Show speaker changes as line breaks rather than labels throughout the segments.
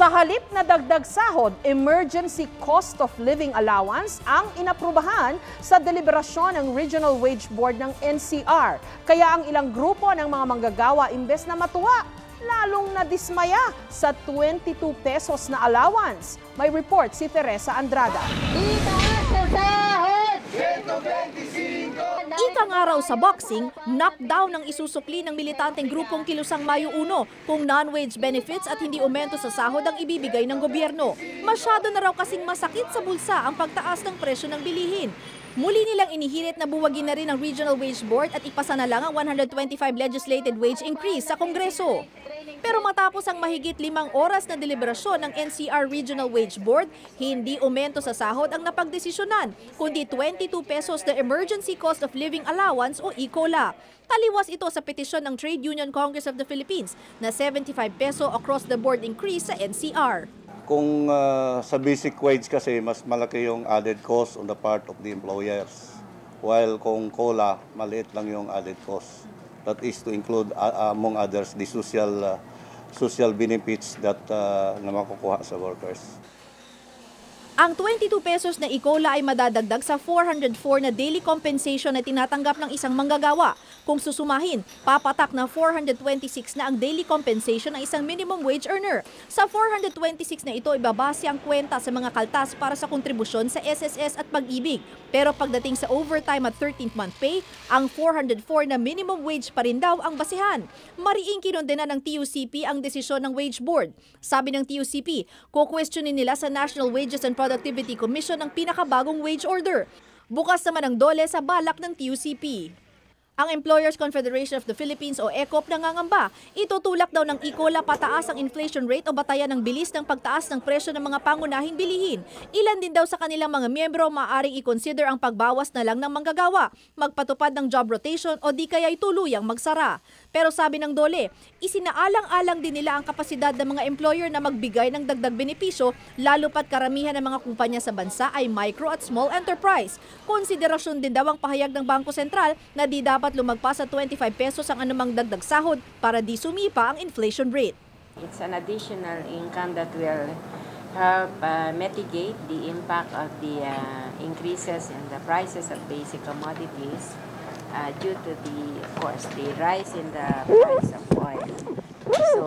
Sa halip na dagdag sahod, emergency cost of living allowance ang inaprubahan sa deliberasyon ng Regional Wage Board ng NCR. Kaya ang ilang grupo ng mga manggagawa imbes na matuwa, lalong nadismaya sa 22 pesos na allowance. May report si Teresa Andrada.
Itaas
Ikang araw sa boxing, knockdown ang isusukli ng militanteng grupong Kilusang Mayo 1 kung non-wage benefits at hindi umento sa sahod ang ibibigay ng gobyerno. Masyado na raw kasing masakit sa bulsa ang pagtaas ng presyo ng bilihin. Muli nilang inihirit na buwagin na rin ang Regional Wage Board at ipasa na lang ang 125 legislated wage increase sa Kongreso. Pero matapos ang mahigit limang oras na deliberasyon ng NCR Regional Wage Board, hindi umento sa sahod ang napagdesisyonan, kundi 22 pesos na Emergency Cost of Living Allowance o ECOLA. Taliwas ito sa petisyon ng Trade Union Congress of the Philippines na 75 peso across the board increase sa NCR.
Kung uh, sa basic wage kasi, mas malaki yung added cost on the part of the employers. While kung COLA, maliit lang yung added cost. That is to include, uh, among others, the social, uh, social benefits that uh, na makukuha sa workers.
Ang 22 pesos na ikola ay madadagdag sa 404 na daily compensation na tinatanggap ng isang manggagawa. Kung susumahin, papatak na 426 na ang daily compensation ng isang minimum wage earner. Sa 426 na ito, ibabase ang kwenta sa mga kaltas para sa kontribusyon sa SSS at pag-ibig. Pero pagdating sa overtime at 13th month pay, ang 404 na minimum wage pa rin daw ang basihan. Mariing kinondena ng TUCP ang desisyon ng wage board. Sabi ng TUCP, kukwestiyonin nila sa National Wages and Productivity Commission ang pinakabagong wage order. Bukas naman ang dole sa balak ng TUCP. Ang Employers Confederation of the Philippines o ECOP nangangamba, itutulak daw ng ICOLA pataas ang inflation rate o batayan ng bilis ng pagtaas ng presyo ng mga pangunahing bilihin. Ilan din daw sa kanilang mga miyembro maaaring i-consider ang pagbawas na lang ng manggagawa, magpatupad ng job rotation o di kaya'y tuluyang magsara. Pero sabi ng Dole, isinaalang-alang din nila ang kapasidad ng mga employer na magbigay ng dagdag benepisyo lalo pat karamihan ng mga kumpanya sa bansa ay micro at small enterprise. Konsiderasyon din daw ang pahayag ng Bangko Sentral na di dapat lumagpas sa 25 pesos ang anumang dagdag sahod para di sumipa ang inflation rate.
It's an additional income that will help uh, mitigate the impact of the uh, increases in the prices of basic commodities uh, due to the, of course, the rise in the price of oil. So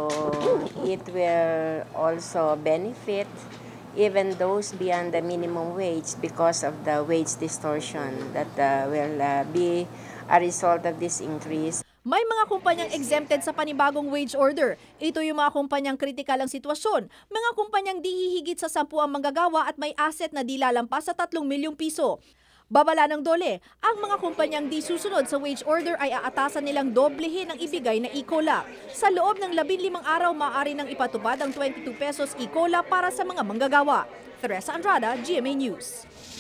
it will also benefit even those beyond the minimum wage because of the wage distortion that uh, will uh, be a result of this increase.
May mga kumpanyang exempted sa panibagong wage order. Ito yung mga kumpanyang kritikal ang sitwasyon. Mga kumpanyang di hihigit sa 10 ang manggagawa at may asset na di lalampas sa 3 milyong piso. Babala ng dole, ang mga kumpanyang di susunod sa wage order ay aatasan nilang doblehin ang ibigay na ikola. Sa loob ng 15 araw, maaari nang ipatupad ang 22 pesos ikola para sa mga manggagawa. Teresa Andrada, GMA News.